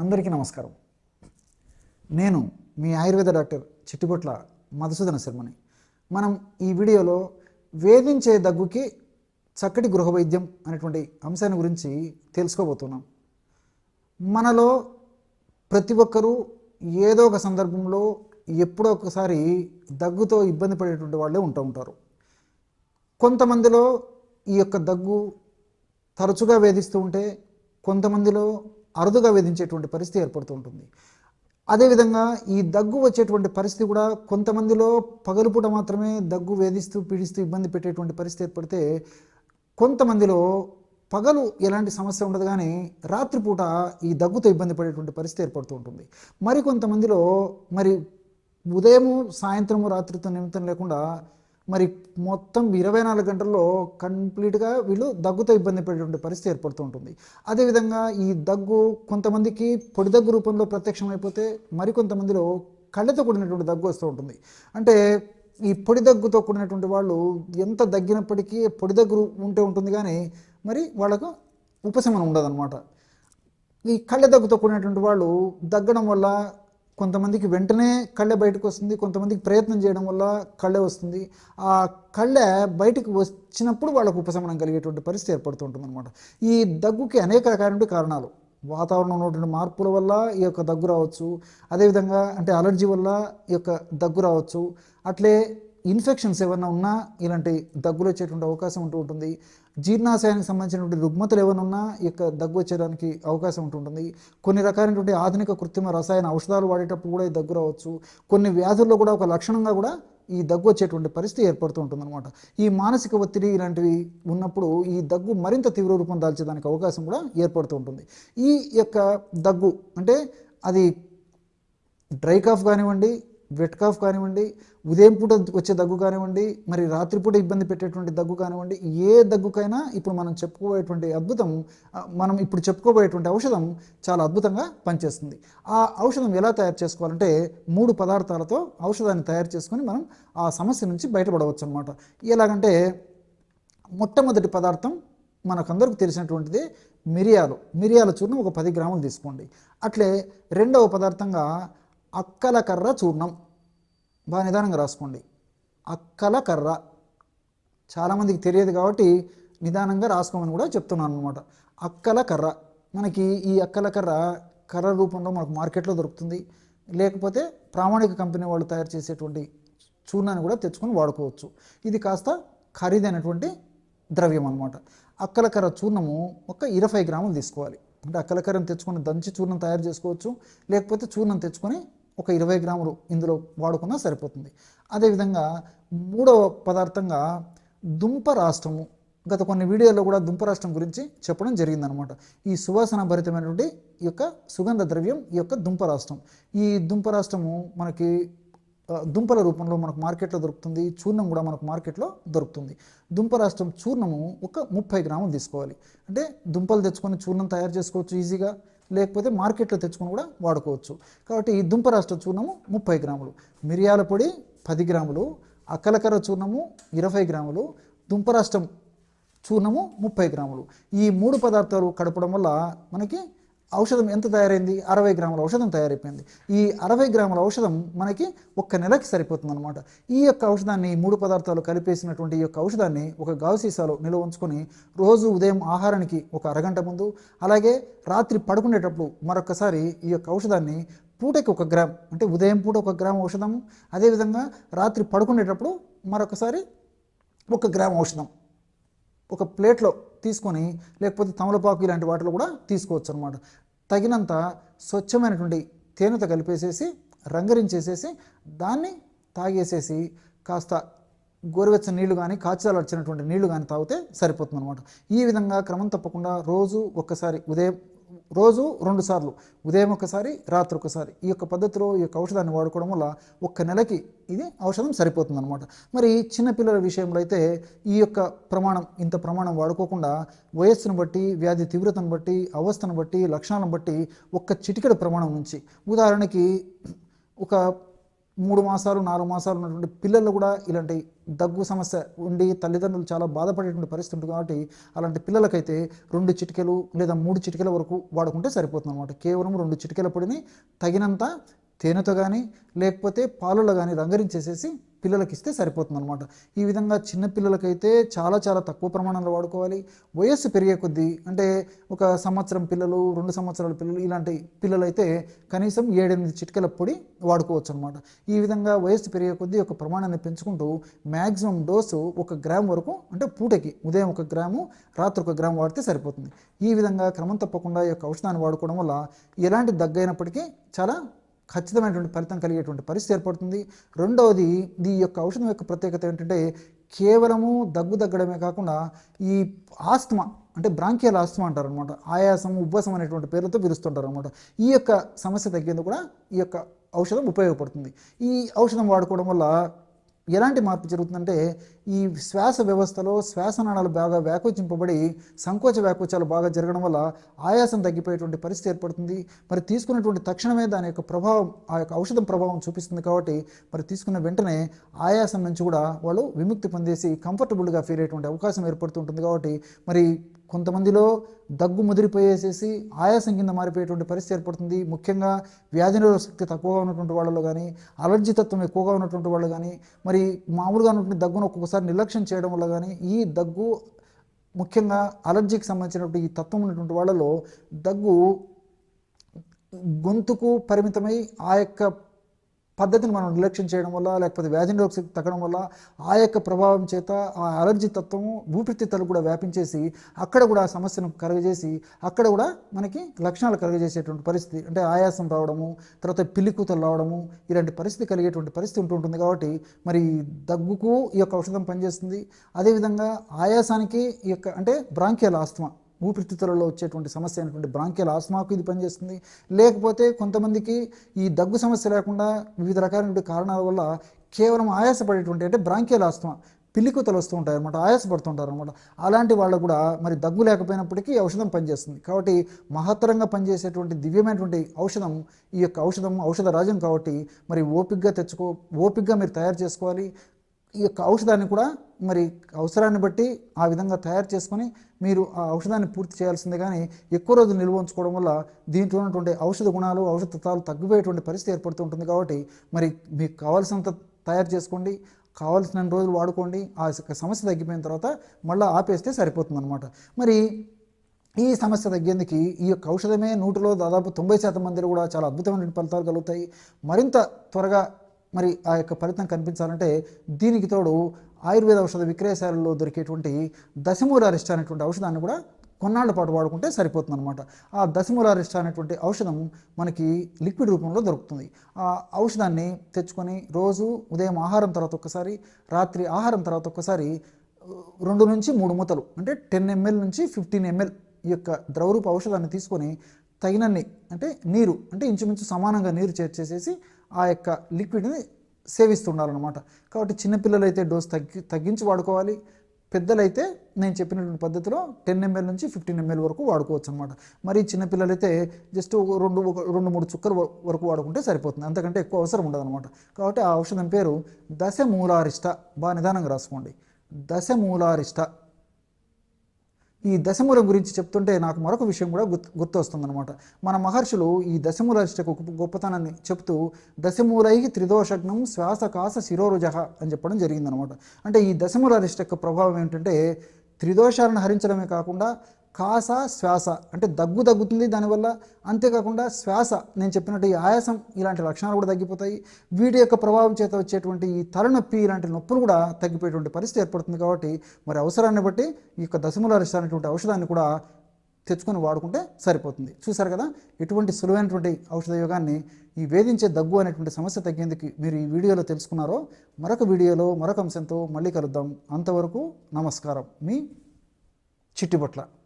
అందరికీ నమస్కారం. నేను మీ ఆయుర్వేద డాక్టర్ చిట్టుబొట్ల మధుసూదన శర్మని. మనం ఈ వీడియోలో వేధించే దగ్గుకి చక్కటి గృహ వైద్యం అనేటువంటి అంశాన్ని గురించి తెలుసుకోబోతున్నాం. మనలో ప్రతి ఒక్కరూ ఏదో ఒక సందర్భంలో ఎప్పుడో ఒకసారి దగ్గుతో ఇబ్బంది పడేటువంటి వాళ్ళే ఉంటూ ఉంటారు. కొంతమందిలో ఈ యొక్క దగ్గు తరచుగా వేధిస్తూ ఉంటే కొంతమందిలో అరుదుగా వేధించేటువంటి పరిస్థితి ఏర్పడుతూ ఉంటుంది. అదేవిధంగా ఈ దగ్గు వచ్చేటువంటి పరిస్థితి కూడా కొంతమందిలో పగలుపూట మాత్రమే దగ్గు వేధిస్తూ పీడిస్తూ ఇబ్బంది పెట్టేటువంటి పరిస్థితి ఏర్పడితే కొంతమందిలో పగలు ఎలాంటి సమస్య ఉండదు కానీ రాత్రిపూట ఈ దగ్గుతో ఇబ్బంది పడేటువంటి పరిస్థితి ఏర్పడుతూ ఉంటుంది. మరి కొంతమందిలో మరి ఉదయము సాయంత్రము రాత్రితో నిమిత్తం లేకుండా మరి మొత్తం ఇరవై నాలుగు గంటల్లో కంప్లీట్గా వీళ్ళు దగ్గుతో ఇబ్బంది పడేటువంటి పరిస్థితి ఏర్పడుతూ ఉంటుంది. అదేవిధంగా ఈ దగ్గు కొంతమందికి పొడి దగ్గు రూపంలో ప్రత్యక్షమైపోతే మరికొంతమందిలో కళ్ళతో కూడినటువంటి దగ్గు వస్తూ ఉంటుంది. అంటే ఈ పొడి దగ్గుతో కూడినటువంటి వాళ్ళు ఎంత దగ్గినప్పటికీ పొడి దగ్గు ఉంటే ఉంటుంది కానీ మరి వాళ్ళకు ఉపశమనం ఉండదన్నమాట. ఈ కళ్ళ దగ్గుతో కూడినటువంటి వాళ్ళు దగ్గడం వల్ల కొంతమందికి వెంటనే కళ్ళె బయటకు వస్తుంది కొంతమందికి ప్రయత్నం చేయడం వల్ల కళ్ళె వస్తుంది. ఆ కళ్ళె బయటకు వచ్చినప్పుడు వాళ్ళకు ఉపశమనం కలిగేటువంటి పరిస్థితి ఏర్పడుతుంటుంది అనమాట ఈ దగ్గుకి అనేక రకాలైన కారణాలు. వాతావరణంలో ఉన్నటువంటి మార్పుల వల్ల ఈ యొక్క దగ్గు రావచ్చు. అదేవిధంగా అంటే అలర్జీ వల్ల ఈ యొక్క దగ్గు రావచ్చు. అట్లే ఇన్ఫెక్షన్స్ ఏమైనా ఉన్నా ఇలాంటి దగ్గులు వచ్చేటువంటి అవకాశం ఉంటూ ఉంటుంది. జీర్ణాశయానికి సంబంధించినటువంటి రుగ్మతలు ఏమైనా ఉన్నా ఇక యొక్క దగ్గు వచ్చేయడానికి అవకాశం ఉంటుంటుంది కొన్ని రకాలైనటువంటి ఆధునిక కృత్రిమ రసాయన ఔషధాలు వాడేటప్పుడు కూడా ఈ దగ్గు రావచ్చు. కొన్ని వ్యాధుల్లో కూడా ఒక లక్షణంగా కూడా ఈ దగ్గు వచ్చేటువంటి పరిస్థితి ఏర్పడుతూ ఉంటుందన్నమాట. ఈ మానసిక ఒత్తిడి ఇలాంటివి ఉన్నప్పుడు ఈ దగ్గు మరింత తీవ్ర రూపం దాల్చేదానికి అవకాశం కూడా ఏర్పడుతూ ఉంటుంది. ఈ యొక్క దగ్గు అంటే అది డ్రై కాఫ్ కానివ్వండి వెట్కాఫ్ కానివ్వండి ఉదయం పూట వచ్చే దగ్గు కానివ్వండి మరి రాత్రిపూట ఇబ్బంది పెట్టేటువంటి దగ్గు కానివ్వండి ఏ దగ్గుకైనా ఇప్పుడు మనం చెప్పుకోబోయేటువంటి అద్భుతం మనం ఇప్పుడు చెప్పుకోబోయేటువంటి ఔషధం చాలా అద్భుతంగా పనిచేస్తుంది. ఆ ఔషధం ఎలా తయారు చేసుకోవాలంటే మూడు పదార్థాలతో ఔషధాన్ని తయారు చేసుకొని మనం ఆ సమస్య నుంచి బయటపడవచ్చు అనమాట ఎలాగంటే మొట్టమొదటి పదార్థం మనకందరికి తెలిసినటువంటిది మిరియాలు. మిరియాల చూర్ణం ఒక పది గ్రాములు తీసుకోండి. అట్లే రెండవ పదార్థంగా అక్కల కర్ర చూర్ణం బాగా నిదానంగా రాసుకోండి. అక్కల కర్ర. చాలామందికి తెలియదు కాబట్టి నిదానంగా రాసుకోమని కూడా చెప్తున్నాను అనమాట అక్కల కర్ర. మనకి ఈ అక్కల కర్ర కర్ర రూపంలో మనకు మార్కెట్లో దొరుకుతుంది. లేకపోతే ప్రామాణిక కంపెనీ వాళ్ళు తయారు చేసేటువంటి చూర్ణాన్ని కూడా తెచ్చుకొని వాడుకోవచ్చు. ఇది కాస్త ఖరీదైనటువంటి ద్రవ్యం అనమాట అక్కలకర్ర చూర్ణము ఒక ఇరవై గ్రాములు తీసుకోవాలి. అంటే అక్కలకర్రను తెచ్చుకొని దంచి చూర్ణం తయారు చేసుకోవచ్చు. లేకపోతే చూర్ణం తెచ్చుకొని ఒక ఇరవై గ్రాములు ఇందులో వాడుకున్నా సరిపోతుంది. అదేవిధంగా మూడవ పదార్థంగా దుంప రాష్ట్రము గత కొన్ని వీడియోల్లో కూడా దుంప రాష్ట్రం గురించి చెప్పడం జరిగిందనమాట ఈ సువాసన భరితమైనటువంటి ఈ యొక్క సుగంధ ద్రవ్యం ఈ యొక్క దుంప రాష్ట్రం. ఈ దుంప రాష్ట్రము మనకి దుంపల రూపంలో మనకు మార్కెట్లో దొరుకుతుంది చూర్ణం కూడా మనకు మార్కెట్లో దొరుకుతుంది. దుంప రాష్ట్రం చూర్ణము ఒక ముప్పై గ్రాములు తీసుకోవాలి. అంటే దుంపలు తెచ్చుకొని చూర్ణం తయారు చేసుకోవచ్చు ఈజీగా. లేకపోతే మార్కెట్లో తెచ్చుకొని కూడా వాడుకోవచ్చు. కాబట్టి ఈ దుంప రాష్ట్ర చూర్ణము ముప్పై గ్రాములు మిరియాల పొడి పది గ్రాములు అక్కలకర్ర చూర్ణము ఇరవై గ్రాములు దుంప రాష్ట్రం చూర్ణము ముప్పై గ్రాములు. ఈ మూడు పదార్థాలు కడపడం వల్ల మనకి ఔషధం ఎంత తయారైంది? అరవై గ్రాముల ఔషధం తయారైపోయింది. ఈ అరవై గ్రాముల ఔషధం మనకి ఒక్క నెలకి సరిపోతుంది అనమాట ఈ యొక్క ఔషధాన్ని మూడు పదార్థాలు కలిపేసినటువంటి ఈ యొక్క ఔషధాన్ని ఒక గావు సీసాలో నిల్వ ఉంచుకొని రోజు ఉదయం ఆహారానికి ఒక అరగంట ముందు అలాగే రాత్రి పడుకునేటప్పుడు మరొకసారి ఈ యొక్క ఔషధాన్ని పూటకి ఒక గ్రామ్ అంటే ఉదయం పూట ఒక గ్రామ్ ఔషధం అదేవిధంగా రాత్రి పడుకునేటప్పుడు మరొకసారి ఒక గ్రామ్ ఔషధం. ఒక ప్లేట్లో తీసుకొని లేకపోతే తమలపాకు ఇలాంటి వాటిలో కూడా తీసుకోవచ్చు అనమాట తగినంత స్వచ్ఛమైనటువంటి తేనెతో కలిపేసేసి రంగరించేసేసి దాన్ని తాగేసేసి కాస్త గోరువెచ్చని నీళ్ళు కానీ కాచాలర్చినటువంటి నీళ్ళు కానీ తాగితే సరిపోతుంది అనమాట ఈ విధంగా క్రమం తప్పకుండా రోజు ఒక్కసారి ఉదయం రోజు రెండు సార్లు. ఉదయం ఒకసారి రాత్రి ఒకసారి. ఈ యొక్క పద్ధతిలో ఈ యొక్క ఔషధాన్ని వాడుకోవడం వల్ల ఒక్క నెలకి ఇది ఔషధం సరిపోతుంది అనమాట మరి చిన్నపిల్లల విషయంలో అయితే ఈ యొక్క ప్రమాణం ఇంత ప్రమాణం వాడుకోకుండా వయస్సును బట్టి వ్యాధి తీవ్రతను బట్టి అవస్థను బట్టి లక్షణాలను బట్టి ఒక్క చిటికెడు ప్రమాణం నుంచి. ఉదాహరణకి ఒక మూడు మాసాలు నాలుగు మాసాలు ఉన్నటువంటి పిల్లలు కూడా ఇలాంటి దగ్గు సమస్య ఉండి తల్లిదండ్రులు చాలా బాధపడేటువంటి పరిస్థితి ఉంటుంది కాబట్టి అలాంటి పిల్లలకైతే రెండు చిటికెలు లేదా మూడు చిటికెల వరకు వాడుకుంటే సరిపోతుంది అనమాట కేవలం రెండు చిటికెల పొడిని తగినంత తేనెతో కానీ లేకపోతే పాలలో కానీ రంగరించేసేసి పిల్లలకి ఇస్తే సరిపోతుంది అనమాట ఈ విధంగా చిన్న పిల్లలకైతే చాలా చాలా తక్కువ ప్రమాణంలో వాడుకోవాలి. వయస్సు పెరిగే కొద్దీ అంటే ఒక సంవత్సరం పిల్లలు రెండు సంవత్సరాల పిల్లలు ఇలాంటి పిల్లలైతే కనీసం ఏడెనిమిది చిటికెల పొడి వాడుకోవచ్చు అనమాట ఈ విధంగా వయస్సు పెరిగే కొద్దీ ఒక ప్రమాణాన్ని పెంచుకుంటూ మ్యాక్సిమం డోసు ఒక గ్రామ్ వరకు అంటే పూటకి ఉదయం ఒక గ్రాము రాత్రి ఒక గ్రామ్ వాడితే సరిపోతుంది. ఈ విధంగా క్రమం తప్పకుండా ఈ యొక్క ఔషధాన్ని వాడుకోవడం వల్ల ఎలాంటి దగ్గైనప్పటికీ చాలా ఖచ్చితమైనటువంటి ఫలితం కలిగేటువంటి పరిస్థితి ఏర్పడుతుంది. రెండవది ఈ యొక్క ఔషధం యొక్క ప్రత్యేకత ఏంటంటే కేవలము దగ్గు తగ్గడమే కాకుండా ఈ ఆస్తమా అంటే బ్రాంకియల్ ఆస్తమా అంటారు అనమాట ఆయాసం ఉబ్బసం అనేటువంటి పేర్లతో పిలుస్తుంటారు అనమాట ఈ యొక్క సమస్య తగ్గేందుకు కూడా ఈ యొక్క ఔషధం ఉపయోగపడుతుంది. ఈ ఔషధం వాడుకోవడం వల్ల ఎలాంటి మార్పు జరుగుతుందంటే ఈ శ్వాస వ్యవస్థలో శ్వాసనాళాలు బాగా వ్యాకోచింపబడి సంకోచ వ్యాకోచాలు బాగా జరగడం వల్ల ఆయాసం తగ్గిపోయేటువంటి పరిస్థితి ఏర్పడుతుంది. మరి తీసుకున్నటువంటి తక్షణమే దాని యొక్క ప్రభావం ఆ యొక్క ఔషధం ప్రభావం చూపిస్తుంది కాబట్టి మరి తీసుకున్న వెంటనే ఆయాసం నుంచి కూడా వాళ్ళు విముక్తి పొందేసి కంఫర్టబుల్గా ఫీల్ అయ్యేటువంటి అవకాశం ఏర్పడుతుంటుంది కాబట్టి మరి కొంతమందిలో దగ్గు ముదిరిపోయేసేసి ఆయాసం కింద మారిపోయేటువంటి పరిస్థితి ఏర్పడుతుంది. ముఖ్యంగా వ్యాధి శక్తి తక్కువగా ఉన్నటువంటి వాళ్ళలో కానీ అలర్జీ తత్వం ఎక్కువగా ఉన్నటువంటి వాళ్ళు కానీ మరి మామూలుగా ఉన్నటువంటి దగ్గును ఒక్కొక్కసారి నిర్లక్ష్యం చేయడం వల్ల కానీ ఈ దగ్గు ముఖ్యంగా అలర్జీకి సంబంధించినటువంటి ఈ తత్వం ఉన్నటువంటి వాళ్ళలో దగ్గు గొంతుకు పరిమితమై ఆ యొక్క పద్ధతిని మనం నిర్లక్ష్యం చేయడం వల్ల లేకపోతే వ్యాధి నిరోధక తగ్గడం వల్ల ఆ యొక్క ప్రభావం చేత ఆ అలర్జీ తత్వము ఊపిరితిత్తులు కూడా వ్యాపించేసి అక్కడ కూడా ఆ సమస్యను కలుగజేసి అక్కడ కూడా మనకి లక్షణాలు కలుగజేసేటువంటి పరిస్థితి అంటే ఆయాసం రావడము తర్వాత పిల్లికూతలు రావడము ఇలాంటి పరిస్థితి కలిగేటువంటి పరిస్థితి ఉంటుంటుంది కాబట్టి మరి దగ్గుకు ఈ యొక్క ఔషధం పనిచేస్తుంది. అదేవిధంగా ఆయాసానికి ఈ యొక్క అంటే బ్రాంకియల్ ఆస్తమా ఊపిరితిత్తులలో వచ్చేటువంటి సమస్య అయినటువంటి బ్రాంకియల్ ఆస్మాకు ఇది పనిచేస్తుంది. లేకపోతే కొంతమందికి ఈ దగ్గు సమస్య లేకుండా వివిధ రకాలైనటువంటి కారణాల వల్ల కేవలం ఆయాసపడేటువంటి అంటే బ్రాంకియల్ ఆస్మా పిల్లికూతలు వస్తూ ఉంటాయి అనమాట ఆయాసపడుతుంటారు అనమాట అలాంటి వాళ్ళకు కూడా మరి దగ్గు లేకపోయినప్పటికీ ఔషధం పనిచేస్తుంది. కాబట్టి మహత్తరంగా పనిచేసేటువంటి దివ్యమైనటువంటి ఔషధం ఈ యొక్క ఔషధం ఔషధ రాజం కాబట్టి మరి ఓపిగ్గా తెచ్చుకో ఓపిగ్గా మీరు తయారు చేసుకోవాలి. ఈ యొక్క ఔషధాన్ని కూడా మరి అవసరాన్ని బట్టి ఆ విధంగా తయారు చేసుకొని మీరు ఆ ఔషధాన్ని పూర్తి చేయాల్సిందే కానీ ఎక్కువ రోజులు నిల్వ ఉంచుకోవడం వల్ల దీంట్లో ఉన్నటువంటి ఔషధ గుణాలు ఔషధ తత్వాలు తగ్గిపోయేటువంటి పరిస్థితి ఏర్పడుతుంటుంది కాబట్టి మరి మీకు కావాల్సినంత తయారు చేసుకోండి కావాల్సిన రోజులు వాడుకోండి ఆ యొక్క సమస్య తగ్గిపోయిన తర్వాత మళ్ళీ ఆపేస్తే సరిపోతుందన్నమాట. మరి ఈ సమస్య తగ్గేందుకు ఈ యొక్క ఔషధమే నూటిలో దాదాపు తొంభై శాతం మందిలో కూడా చాలా అద్భుతమైన ఫలితాలు కలుగుతాయి. మరింత త్వరగా మరి ఆ యొక్క ఫలితం కనిపించాలంటే దీనికి తోడు ఆయుర్వేద ఔషధ విక్రయశాలలో దొరికేటువంటి దశమూలారిష్ట అనేటువంటి ఔషధాన్ని కూడా కొన్నాళ్ళ పాటు వాడుకుంటే సరిపోతుంది అనమాట ఆ దశమూలారిష్ట అనేటువంటి ఔషధం మనకి లిక్విడ్ రూపంలో దొరుకుతుంది. ఆ ఔషధాన్ని తెచ్చుకొని రోజు ఉదయం ఆహారం తర్వాత ఒక్కసారి రాత్రి ఆహారం తర్వాత ఒక్కసారి రెండు నుంచి మూడు మూతలు అంటే టెన్ ఎంఎల్ నుంచి ఫిఫ్టీన్ ఎంఎల్ ఈ యొక్క ద్రవరూప ఔషధాన్ని తీసుకొని తగినన్ని అంటే నీరు అంటే ఇంచుమించు సమానంగా నీరు చేర్చేసేసి ఆ యొక్క లిక్విడ్ని సేవిస్తుండాలన్నమాట కాబట్టి చిన్నపిల్లలు అయితే డోస్ తగ్గి తగ్గించి వాడుకోవాలి. పెద్దలైతే నేను చెప్పినటువంటి పద్ధతిలో టెన్ ఎంఎల్ నుంచి ఫిఫ్టీన్ ఎంఎల్ వరకు వాడుకోవచ్చు అనమాట మరి చిన్నపిల్లలైతే జస్ట్ ఒక రెండు ఒక రెండు మూడు చుక్కల వరకు వాడుకుంటే సరిపోతుంది. అంతకంటే ఎక్కువ అవసరం ఉండదు అనమాట కాబట్టి ఆ ఔషధం పేరు దశమూలారిష్ట. బాగా నిదానంగా రాసుకోండి. దశమూలారిష్ట. ఈ దశముల గురించి చెప్తుంటే నాకు మరొక విషయం కూడా గుర్తు గుర్తొస్తుందనమాట మన మహర్షులు ఈ దశమూలారిష్టకు గొప్ప- గొప్పతనాన్ని చెప్తూ దశమూలై త్రిదోషగ్నం శ్వాసకాస శిరోరుజహ అని చెప్పడం జరిగిందనమాట అంటే ఈ దశముల ప్రభావం ఏంటంటే త్రిదోషాలను హరించడమే కాకుండా కాస శ్వాస అంటే దగ్గు తగ్గుతుంది దానివల్ల అంతేకాకుండా శ్వాస నేను చెప్పినట్టు ఈ ఆయాసం ఇలాంటి లక్షణాలు కూడా తగ్గిపోతాయి. వీటి యొక్క ప్రభావం చేత వచ్చేటువంటి ఈ తలనొప్పి ఇలాంటి నొప్పులు కూడా తగ్గిపోయేటువంటి పరిస్థితి ఏర్పడుతుంది కాబట్టి మరి అవసరాన్ని బట్టి ఈ యొక్క దశమూలారిష్ట అనేటువంటి ఔషధాన్ని కూడా తెచ్చుకొని వాడుకుంటే సరిపోతుంది. చూసారు కదా? ఎటువంటి సులువైనటువంటి ఔషధ యోగాన్ని ఈ వేధించే దగ్గు అనేటువంటి సమస్య తగ్గేందుకు మీరు ఈ వీడియోలో తెలుసుకున్నారో మరొక వీడియోలో మరొక అంశంతో మళ్ళీ కలుద్దాం. అంతవరకు నమస్కారం. మీ చిట్టిబొట్ల.